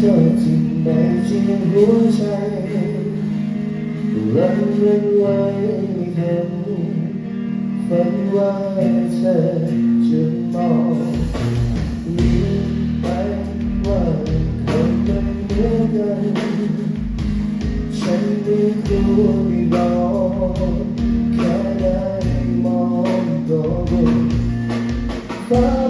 ธอที่ในจริงหัวใจรันเว้นไว้ไม่เห็นฝันว่าเธอจะมองลืมไปว่าคนเป็นเหมือนกันฉันไม่รู้ไม่บอแค่ได้มองก็รู้ฟ้า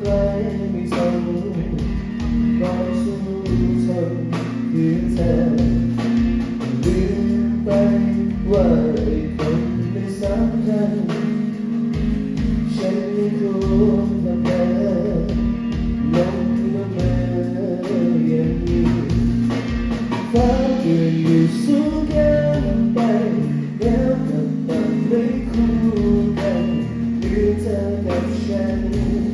ไกลไม่ทนก็สู้ทนคือเธอลืมไปว่าไอ้คนไม่สำคัญฉันไม่ควรทำเธอลงละเมออย่างนี้ฟ้าเกิดอยู่สูงเกินไปแล้วก็ต้องไม่คู่กันหรือเธอกับฉัน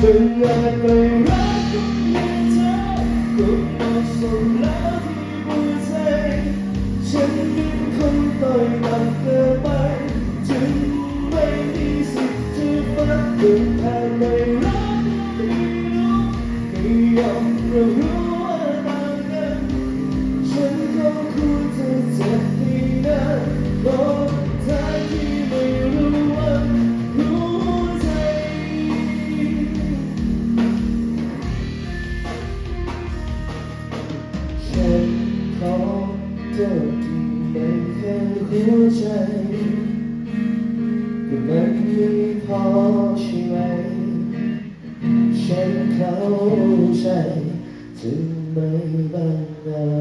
เป็นไงไปรักคนอย่างเธอก็เหมาส่งแล้วที่หัวใจฉันเป็นคนต่อยนำเกินไปจึงไม่มีสิทธิ์จะฟังถึงแทนไม่ ขอเธอที่ไม่แค่หัวใจก็มันไม่พอใช่ไหม ฉันเข้าใจถึงไม่บางนา